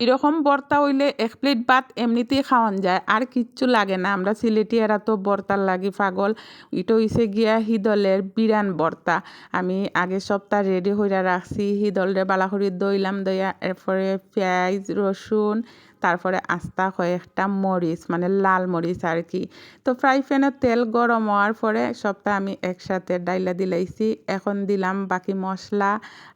এরকম বর্তা হইলে এক প্লেট ভাত এমনিতেই খাওয়ান যায়, আর কিচ্ছু লাগে না। আমরা সিলেটিয়ারা তো বর্তার লাগি পাগল। ইটো হইছে গিয়া হিদলের বিরান বর্তা। আমি আগের সপ্তাহ রেডি হইয়া রাখছি, হিদলরে বালা দইলাম দইয়া, এরপরে পেঁয়াজ, রসুন তারপরে আস্তা কয়েকটা মরিচ মানে লাল মরিচ আর কি। তো ফ্রাই প্যানে তেল গরম হওয়ার পরে সবটা আমি একসাথে ডাইলা দিলাইছি। এখন দিলাম বাকি মশলা।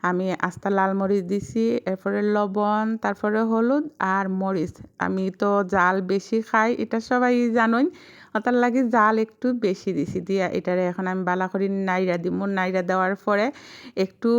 আমি আস্তা লাল মরিচ দিছি, এরপরে লবণ, তারপরে হলুদ আর মরিচ। আমি তো জাল বেশি খাই, এটা সবাই জানোই। তার লাগে জাল একটু বেশি দিছি, দিয়া এটারে এখন আমি বালা করি নাইরা দিব নাইরা দেওয়ার পরে একটু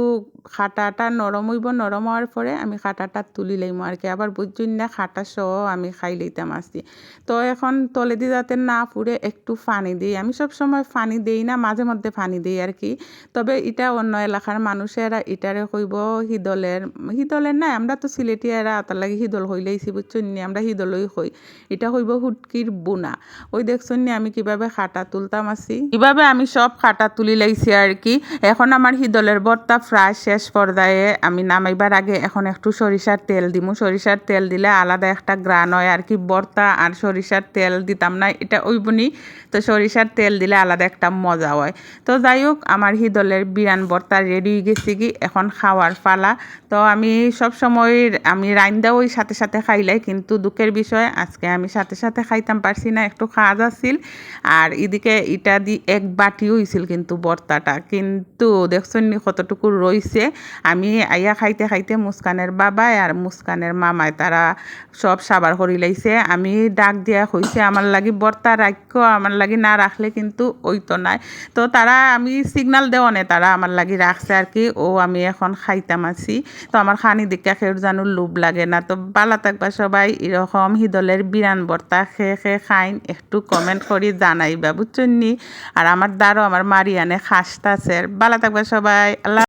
খাটাটা নরম হইব, নরম হওয়ার পরে আমি খাটাটা তুলি লইম আর কি। আবার বুঝুন না খাটা সহ আমি খাই লইতাম আসি তো এখন তলে দিয়ে যাতে না পুড়ে একটু পানি দিই। আমি সব সময় পানি দিই না, মাঝে মধ্যে পানি দিই আর কি। তবে এটা অন্য এলাকার মানুষেরা এটারে কইব হিদলের হিদলের না, আমরা তো সিলেটিয়ারা, তার লাগে হিদল হইলেইছি, বুঝছেন আমরা হিদলই হই। এটা হইব হুটকির বোনা। ওই দেখছেন নি আমি কীভাবে খাটা তুলতাম আছি? কীভাবে আমি সব খাটা তুলি লাইছি আর কি? এখন আমার হিদলের বর্তা ফ্রাই শেষ পর্যায়ে। আমি নামাইবার আগে এখন একটু সরিষার তেল দিমু। সরিষার তেল দিলে আলাদা একটা গ্রান হয় আর কি, বর্তা আর সরিষার তেল দিতাম না, এটা ওইবনি। তো সরিষার তেল দিলে আলাদা একটা মজা হয়। তো যাই হোক, আমার হিদলের বিরান বর্তা রেডি হয়ে গেছে কি, এখন খাওয়ার পালা। তো আমি সব সময় আমি রাইন্দা ওই সাথে সাথে খাইলাই, কিন্তু দুঃখের বিষয়, আজকে আমি সাথে সাথে খাইতাম পারছি না, একটু কাজ আছিল। আর এদিকে এটা দি এক বাটি হয়েছিল কিন্তু ভর্তাটা কিন্তু দেখছেন কতটুকু রইছে আমি আইয়া খাইতে খাইতে মুস্কানের বাবাই আর মুস্কানের মামায় তারা সব সাবার করি লাইছে আমি ডাক দিয়া হইছে আমার লাগি ভর্তা রাখ্য আমার লাগি না রাখলে কিন্তু ওইতো নাই। তো তারা আমি সিগনাল দেওয়া নে তারা আমার লাগি রাখছে আর কি ও আমি এখন খাইতাম আছি। তো আমার খানি দেখা খেয়ে জানো লোভ লাগে না। তো বালা থাকবা সবাই এরকম হিদলের বিরান ভর্তা খেয়ে খেয়ে খাইন, একটু কমেন্ট করি জানাইবা বুঝছেন আর আমার দ্বারও আমার মারিয়ানে খাসতাছে বালা থাকবা সবাই। আল্লাহ